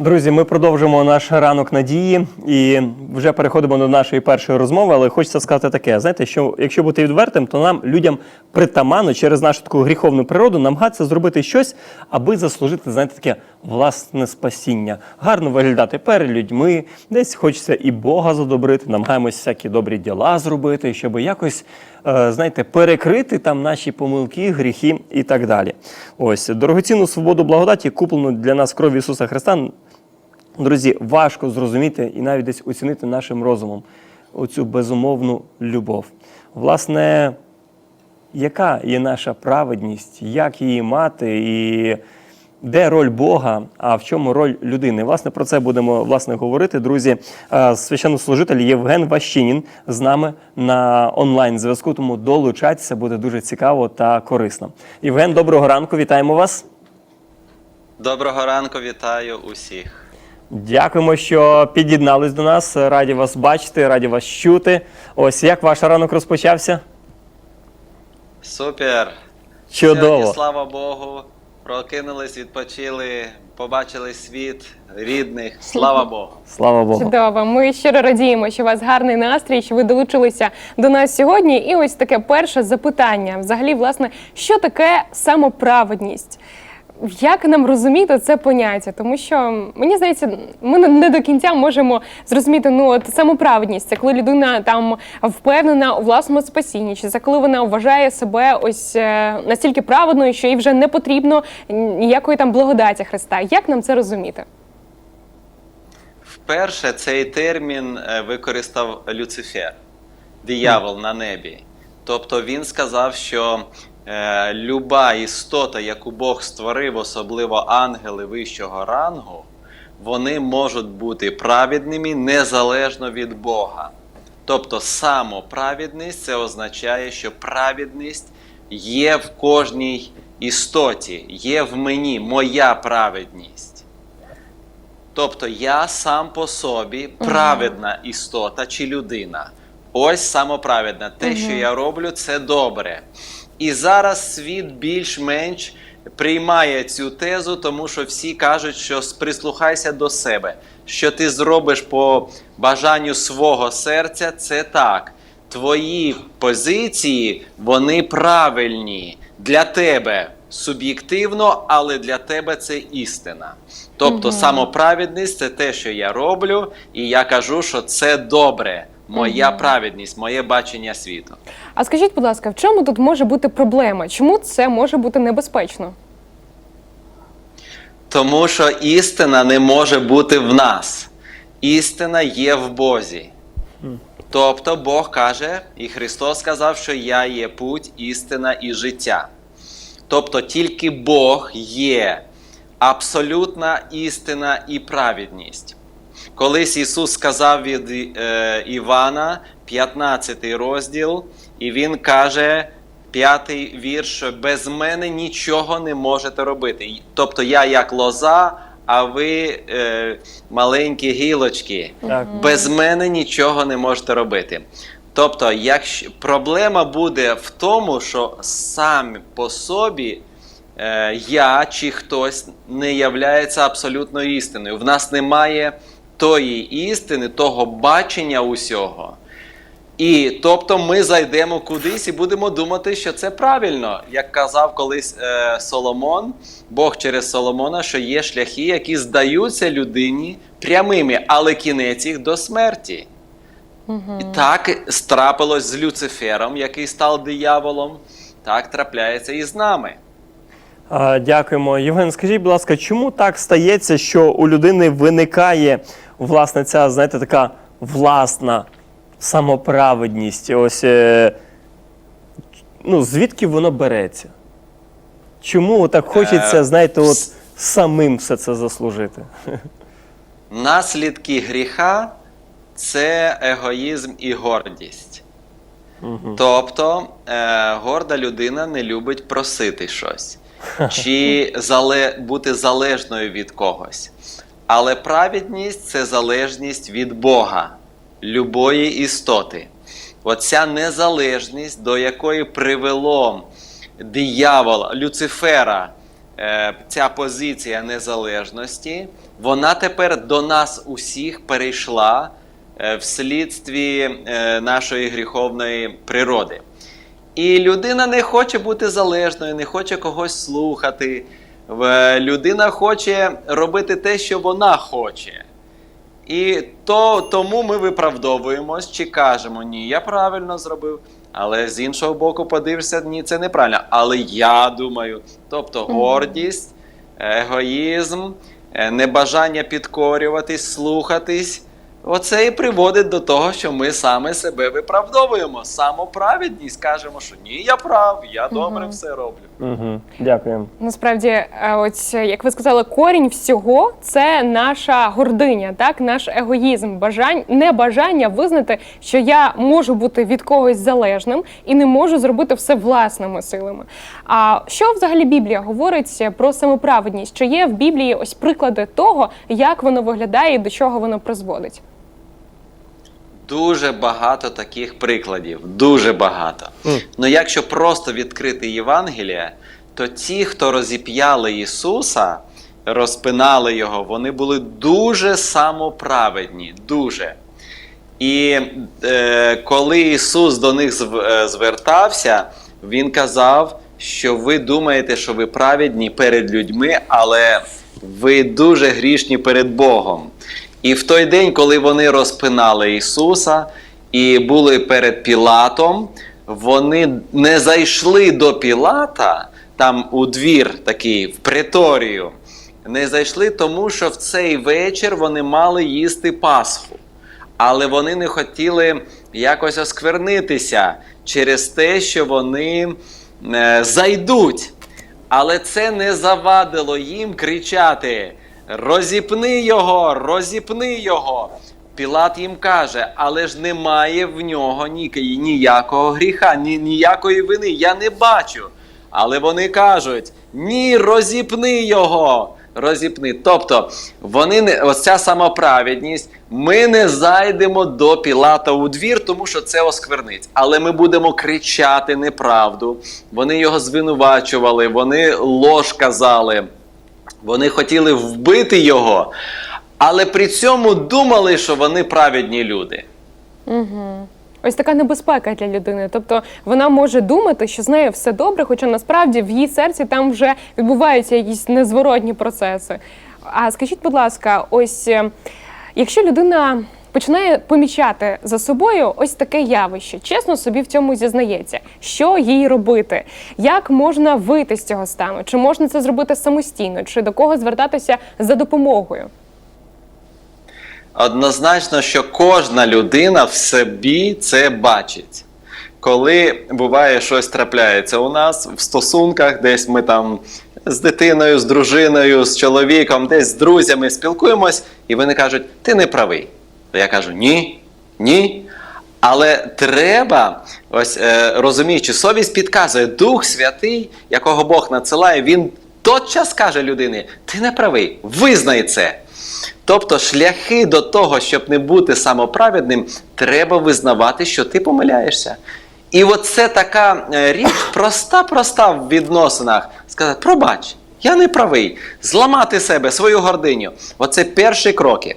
Друзі, ми продовжимо наш ранок надії і вже переходимо до нашої першої розмови. Але хочеться сказати таке: знаєте, що якщо бути відвертим, то нам людям притаманно через нашу таку гріховну природу намагатися зробити щось, аби заслужити, знаєте, таке власне спасіння, гарно виглядати перед людьми. Десь хочеться і Бога задобрити, намагаємось всякі добрі діла зробити, щоб якось. Е, Знаєте, перекрити там наші помилки, гріхи і так далі. Ось дорогоцінну свободу благодаті, куплену для нас кров'ю Ісуса Христа, Друзі, важко зрозуміти і навіть десь оцінити нашим розумом оцю безумовну любов. Власне, яка є наша праведність, як її мати, і де роль Бога, а в чому роль людини? Власне, про це будемо власне говорити. Друзі, Е, священнослужитель Євген Ващинін з нами на онлайн зв'язку, тому долучайтеся, буде дуже цікаво та корисно. Євген, доброго ранку, вітаємо вас. Доброго ранку, вітаю усіх. Дякуємо, що під'єднались до нас. Раді вас бачити, раді вас чути. Ось як ваш ранок розпочався? Супер! Чудово. Сьогодні, слава Богу, прокинулись, відпочили, побачили світ рідних. Слава Богу! Слава Богу. Чудово. Ми щиро радіємо, що у вас гарний настрій, що ви долучилися до нас сьогодні. І ось таке перше запитання. Взагалі, власне, що таке самоправедність? Як нам розуміти це поняття? Тому що мені здається, ми не- до кінця можемо зрозуміти ну от самоправедність. Це коли людина там впевнена у власному спасінні, чи це коли вона вважає себе ось е, настільки праведною, що їй вже не потрібно ніякої там благодаті Христа. Як нам це розуміти? Вперше цей термін е, використав Люцифер, диявол на небі. Тобто він сказав, що е, люба істота, яку Бог створив, особливо ангели вищого рангу, вони можуть бути праведними незалежно від Бога. Тобто самоправедність це означає, що праведність є в кожній істоті, є в мені, моя праведність. Тобто я сам по собі праведна істота чи людина. Ось самоправедна. Те, що я роблю, це добре. І зараз світ більш-менш приймає цю тезу, тому що всі кажуть, що прислухайся до себе. Що ти зробиш по бажанню свого серця, це так. Твої позиції, вони правильні для тебе суб'єктивно, але для тебе це істина. Тобто самоправедність це те, що я роблю, і я кажу, що це добре. Моя праведність, моє бачення світу. А скажіть, будь ласка, в чому тут може бути проблема? Чому це може бути небезпечно? Тому що істина не може бути в нас. Істина є в Бозі. Тобто Бог каже, і Христос сказав, що я є путь, істина і життя. Тобто тільки Бог є абсолютна істина і праведність. Колись Ісус сказав від е, Івана, 15 розділ, і Він каже, п'ятий вірш, що без мене нічого не можете робити. Тобто я як лоза, а ви е, маленькі гілочки. Так. Без мене нічого не можете робити. Тобто, якщо проблема буде в тому, що сам по собі е, я чи хтось не являється абсолютною істиною. В нас немає тої істини, того бачення усього. І тобто ми зайдемо кудись і будемо думати, що це правильно. Як казав колись е, Соломон, Бог через Соломона, що є шляхи, які здаються людині прямими, але кінець їх до смерті. І так страпилось з Люцифером, який став дияволом, так трапляється і з нами. Дякуємо. Євген, скажіть, будь ласка, чому так стається, що у людини виникає власне ця, знаєте, така власна самоправедність? Ось е, ну, звідки воно береться? Чому так хочеться, Е, знаєте, от самим все це заслужити? Наслідки гріха це егоїзм і гордість. Тобто е, горда людина не любить просити щось чи зале, бути залежною від когось. Але праведність це залежність від Бога, любої істоти. Оця незалежність, до якої привело диявола, Люцифера е, ця позиція незалежності, вона тепер до нас усіх перейшла е, вслідстві е, нашої гріховної природи. І людина не хоче бути залежною, не хоче когось слухати. Людина хоче робити те, що вона хоче. І то, тому ми виправдовуємось чи кажемо, ні, я правильно зробив. Але з іншого боку, подивишся, ні, це неправильно. Але я думаю, тобто гордість, егоїзм, е, небажання підкорюватись, слухатись. Оце і приводить до того, що ми саме себе виправдовуємо. Самоправедність кажемо, що ні, я прав, я добре Мгм. все роблю. Угу. Дякую. Насправді, е, ось е, як ви сказали, корінь всього це наша гординя, так наш егоїзм, бажань, небажання визнати, що я можу бути від когось залежним і не можу зробити все власними силами. А що взагалі Біблія говорить про самоправедність? Чи є в Біблії ось приклади того, як воно виглядає і до чого воно призводить? Дуже багато таких прикладів, дуже багато. Ну якщо просто відкрити Євангеліє, то ті, хто розіп'яли Ісуса, розпинали Його, вони були дуже самоправедні, дуже. І е, коли Ісус до них зв- е, звертався, Він казав, що ви думаєте, що ви праведні перед людьми, але ви дуже грішні перед Богом. І в той день, коли вони розпинали Ісуса і були перед Пілатом, вони не зайшли до Пілата, там у двір такий, в преторію, не зайшли, тому що в цей вечір вони мали їсти Пасху. Але вони не хотіли якось осквернитися через те, що вони е, зайдуть. Але це не завадило їм кричати: Розіпни його, розіпни його. Пілат їм каже, але ж немає в нього ні- ніякого гріха, ні, ніякої вини. Я не бачу. Але вони кажуть: ні, розіпни його. Розіпни. Тобто, вони не ось ця самоправедність. Ми не зайдемо до Пілата у двір, тому що це осквернить. Але ми будемо кричати неправду. Вони його звинувачували, вони лож казали. Вони хотіли вбити його, але при цьому думали, що вони праведні люди. Угу. Ось така небезпека для людини. Тобто вона може думати, що з нею все добре, хоча насправді в її серці там вже відбуваються якісь незворотні процеси. А скажіть, будь ласка, ось е, якщо людина починає помічати за собою ось таке явище, чесно собі в цьому зізнається, що їй робити, як можна вийти з цього стану? Чи можна це зробити самостійно, чи до кого звертатися за допомогою? Однозначно, що кожна людина в собі це бачить. Коли буває щось трапляється у нас в стосунках, десь ми там з дитиною, з дружиною, з чоловіком, десь з друзями спілкуємось, і вони кажуть, ти не правий. Я кажу, ні, ні. Але треба, ось е, розуміючи, совість підказує, Дух Святий, якого Бог надсилає, він тотчас каже людині: ти не правий, визнай це. Тобто шляхи до того, щоб не бути самоправедним, треба визнавати, що ти помиляєшся. І оце така е, річ проста-проста в відносинах. Сказати, пробач, я не правий. Зламати себе, свою гординю. Оце перші кроки.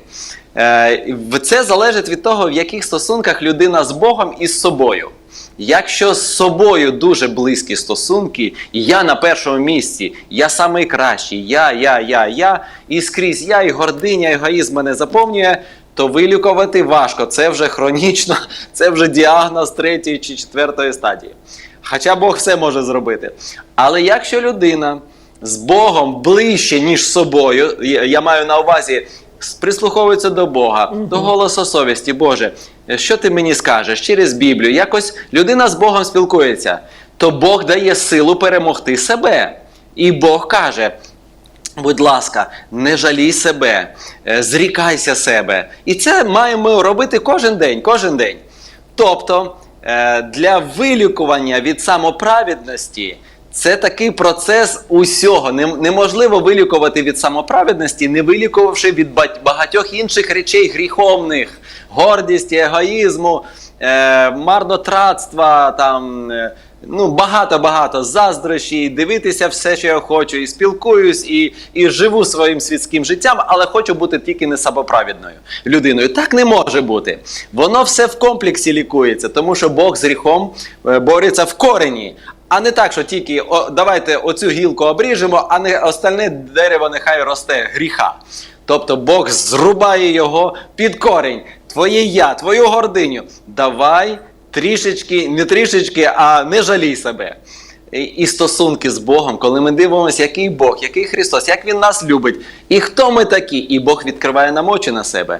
Е, Це залежить від того, в яких стосунках людина з Богом і з собою. Якщо з собою дуже близькі стосунки, я на першому місці, я самий кращий, я, я, я, я, і скрізь я, і гординя, і егоїзм мене заповнює, то вилікувати важко. Це вже хронічно, це вже діагноз третьої чи четвертої стадії. Хоча Бог все може зробити. Але якщо людина з Богом ближче, ніж з собою, я маю на увазі, прислуховується до Бога, до голосу совісті, Боже, що ти мені скажеш через Біблію? Якось людина з Богом спілкується, то Бог дає силу перемогти себе. І Бог каже: Будь ласка, не жалій себе, е, зрікайся себе. І це маємо робити кожен день, кожен день. Тобто е, для вилікування від самоправедності це такий процес усього. Неможливо вилікувати від самоправедності, не вилікувавши від багатьох інших речей гріховних, гордісті, егоїзму, е, марнотратства, там, е, ну, багато-багато заздрощі, дивитися все, що я хочу, і спілкуюсь, і, і живу своїм світським життям, але хочу бути тільки не самоправідною людиною. Так не може бути. Воно все в комплексі лікується, тому що Бог з гріхом е, бореться в корені. А не так, що тільки о, давайте оцю гілку обріжемо, а не остальне дерево нехай росте гріха. Тобто Бог зрубає його під корінь. Твоє я, твою гординю. Давай трішечки, не трішечки, а не жалій себе. І, і стосунки з Богом, коли ми дивимося, який Бог, який Христос, як Він нас любить, і хто ми такі, і Бог відкриває нам очі на себе.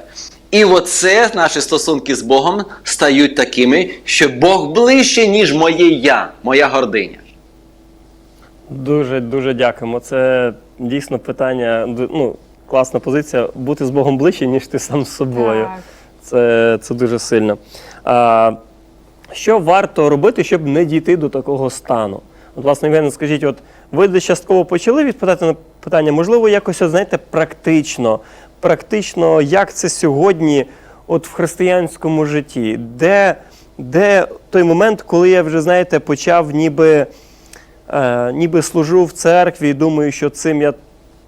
І оце наші стосунки з Богом стають такими, що Бог ближче, ніж моє я, моя гординя. Дуже дуже дякуємо. Це дійсно питання. Ну, класна позиція. Бути з Богом ближче, ніж ти сам з собою. Так. Це, це дуже сильно. А, що варто робити, щоб не дійти до такого стану? От, власне, Євген, скажіть, от ви десь частково почали відповідати на питання, можливо, якось, от, знаєте, практично, практично, як це сьогодні от в християнському житті? Де, де той момент, коли я вже, знаєте, почав ніби е, ніби служу в церкві і думаю, що цим я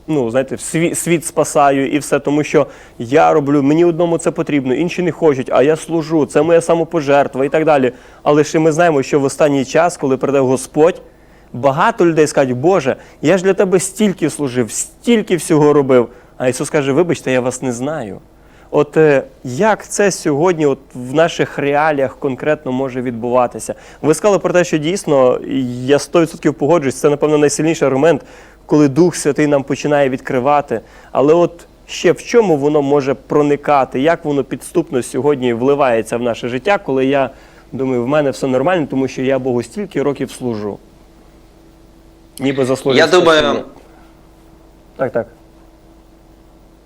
ну, знаєте, світ, світ спасаю і все, тому що я роблю, мені одному це потрібно, інші не хочуть, а я служу, це моя самопожертва і так далі. Але ще ми знаємо, що в останній час, коли прийде Господь, багато людей скажуть, Боже, я ж для тебе стільки служив, стільки всього робив. А Ісус каже, вибачте, я вас не знаю. От е, як це сьогодні, от в наших реаліях конкретно може відбуватися? Ви сказали про те, що дійсно я 100% погоджуюсь, це напевно найсильніший аргумент, коли Дух Святий нам починає відкривати. Але от ще в чому воно може проникати? Як воно підступно сьогодні вливається в наше життя, коли я думаю, в мене все нормально, тому що я Богу стільки років служу. Ніби заслужив. Я думаю- Так, так.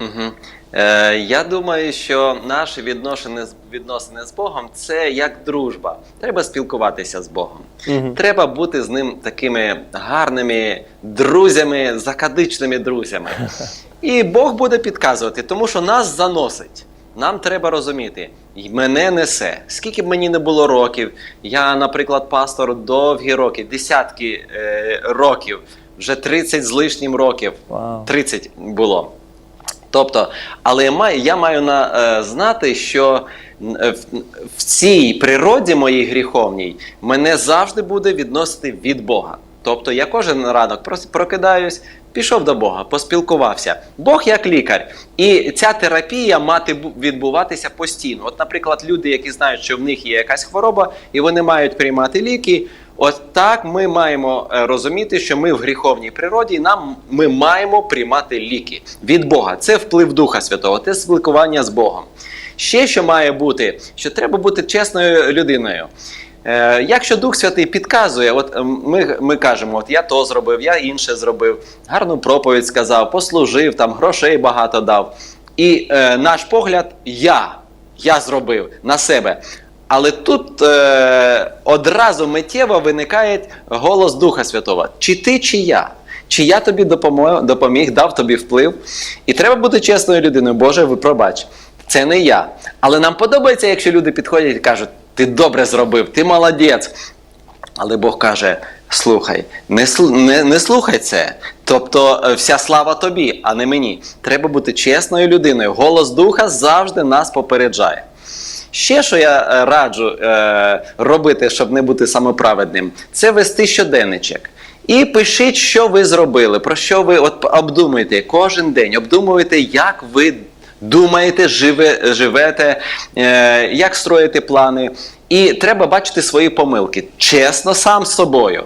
Угу. Е, я думаю, що наші відносини з відносини з Богом це як дружба. Треба спілкуватися з Богом. Мгм. Треба бути з ним такими гарними друзями, закадичними друзями. І Бог буде підказувати, тому що нас заносить. Нам треба розуміти, мене несе. Скільки б мені не було років, я, наприклад, пастор довгі роки, десятки е, років, вже 30 з лишнім років, Вау. 30 було. Тобто, але я маю, на, е, знати, що е, в, цій природі моїй гріховній мене завжди буде відносити від Бога. Тобто я кожен ранок прокидаюсь, пішов до Бога, поспілкувався. Бог як лікар. І ця терапія мати відбуватися постійно. От, наприклад, люди, які знають, що в них є якась хвороба, і вони мають приймати ліки. От так ми маємо е, розуміти, що ми в гріховній природі, і нам ми маємо приймати ліки від Бога. Це вплив Духа Святого, це спілкування з Богом. Ще що має бути, що треба бути чесною людиною. Е, якщо Дух Святий підказує, от е, ми, ми кажемо, от я то зробив, я інше зробив, гарну проповідь сказав, послужив, там грошей багато дав. І е, наш погляд я, я зробив на себе. Але тут е, одразу миттєво виникає голос Духа Святого: чи ти, чи я? Чи я тобі допомог, допоміг, дав тобі вплив? І треба бути чесною людиною. Боже, ви пробач, це не я. Але нам подобається, якщо люди підходять і кажуть, ти добре зробив, ти молодець. Але Бог каже: слухай, не, не, не слухай це. Тобто е, вся слава тобі, а не мені. Треба бути чесною людиною. Голос Духа завжди нас попереджає. Ще що я е, раджу е, робити, щоб не бути самоправедним, це вести щоденничок. І пишіть, що ви зробили, про що ви от обдумуєте кожен день, обдумуєте, як ви думаєте, живе, живете, е, як строїте плани. І треба бачити свої помилки чесно сам з собою.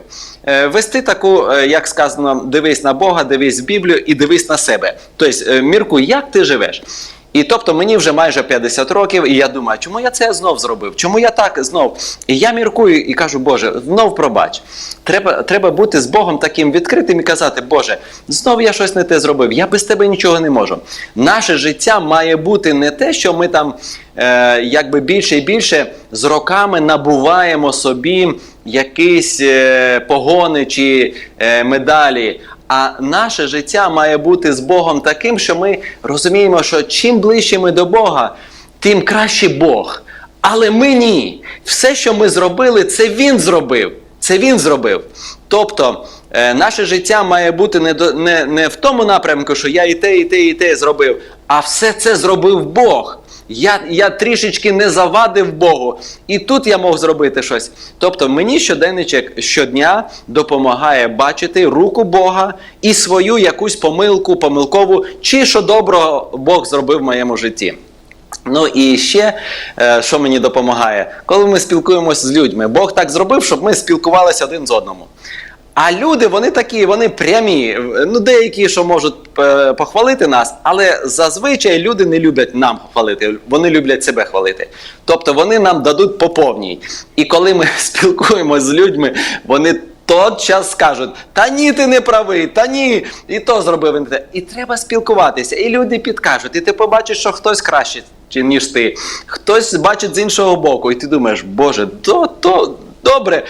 Е, Вести таку, е, як сказано, дивись на Бога, дивись в Біблію і дивись на себе. Тобто, е, міркуй, як ти живеш. І тобто мені вже майже 50 років, і я думаю, чому я це знов зробив? Чому я так знов? І я міркую і кажу, Боже, знов пробач. Треба, треба бути з Богом таким відкритим і казати, Боже, знов я щось не те зробив, я без тебе нічого не можу. Наше життя має бути не те, що ми там е, якби більше і більше з роками набуваємо собі якісь е, погони чи е, медалі. А наше життя має бути з Богом таким, що ми розуміємо, що чим ближче ми до Бога, тим краще Бог. Але ми ні. Все, що ми зробили, це Він зробив. Це він зробив. Тобто, е, наше життя має бути не, до, не, не в тому напрямку, що я і те, і те, і те зробив, а все це зробив Бог. Я, я трішечки не завадив Богу, і тут я мог зробити щось. Тобто, мені щоденничок щодня допомагає бачити руку Бога і свою якусь помилку, помилкову, чи що доброго Бог зробив в моєму житті. Ну і ще, е, що мені допомагає, коли ми спілкуємося з людьми, Бог так зробив, щоб ми спілкувалися один з одному. А люди, вони такі, вони прямі. Ну, деякі, що можуть е, похвалити нас, але зазвичай люди не люблять нам хвалити, вони люблять себе хвалити. Тобто вони нам дадуть по повній. І коли ми спілкуємося з людьми, вони тотчас скажуть: та ні, ти не правий, та ні, і то зробив. І треба спілкуватися. І люди підкажуть, і ти побачиш, що хтось краще, ніж ти, хтось бачить з іншого боку, і ти думаєш, Боже, то, то. Добре,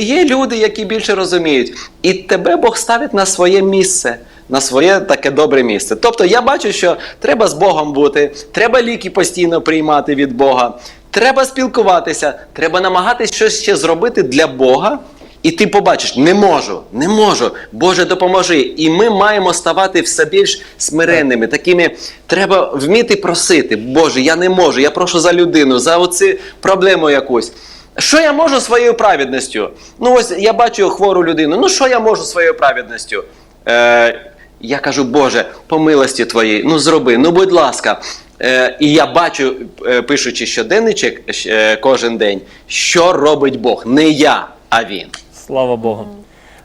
є люди, які більше розуміють, і тебе Бог ставить на своє місце, на своє таке добре місце. Тобто я бачу, що треба з Богом бути, треба ліки постійно приймати від Бога, треба спілкуватися, треба намагатись щось ще зробити для Бога. І ти побачиш, не можу, не можу. Боже, допоможи. І ми маємо ставати все більш смиренними. Такими треба вміти просити. Боже, я не можу, я прошу за людину, за оцю проблему якусь. Що я можу своєю праведністю? Ну, ось я бачу хвору людину. Ну, що я можу своєю праведністю? Е, я кажу, Боже, по милості твоїй, ну зроби, ну будь ласка. Е, і я бачу, е, пишучи щоденничок е, кожен день, що робить Бог. Не я, а він. Слава Богу.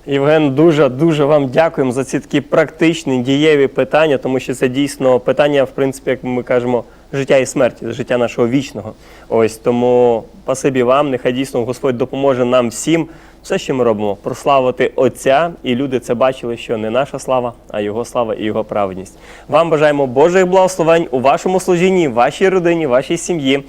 Євген, дуже дуже вам дякуємо за ці такі практичні дієві питання, тому що це дійсно питання, в принципі, як ми кажемо, життя і смерті, життя нашого вічного. Ось тому спасибі вам. Нехай дійсно Господь допоможе нам всім. Все, що ми робимо, прославити Отця, і люди це бачили, що не наша слава, а Його слава і Його праведність. Вам бажаємо Божих благословень у вашому служінні, вашій родині, вашій сім'ї.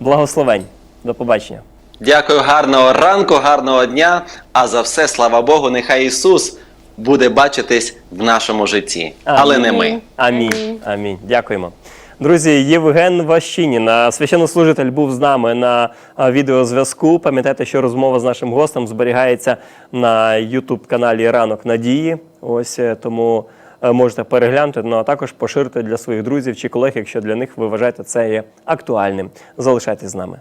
Благословень. До побачення. Дякую, гарного ранку, гарного дня. А за все, слава Богу, нехай Ісус буде бачитись в нашому житті, але не ми. Амінь. Амінь. Дякуємо. Друзі, Євген Ващиніна, священнослужитель, був з нами на відеозв'язку. Пам'ятайте, що розмова з нашим гостем зберігається на Ютуб-каналі Ранок Надії. Ось е, тому е, можете переглянути, ну а також поширити для своїх друзів чи колег, якщо для них ви вважаєте це є актуальним. Залишайтесь з нами.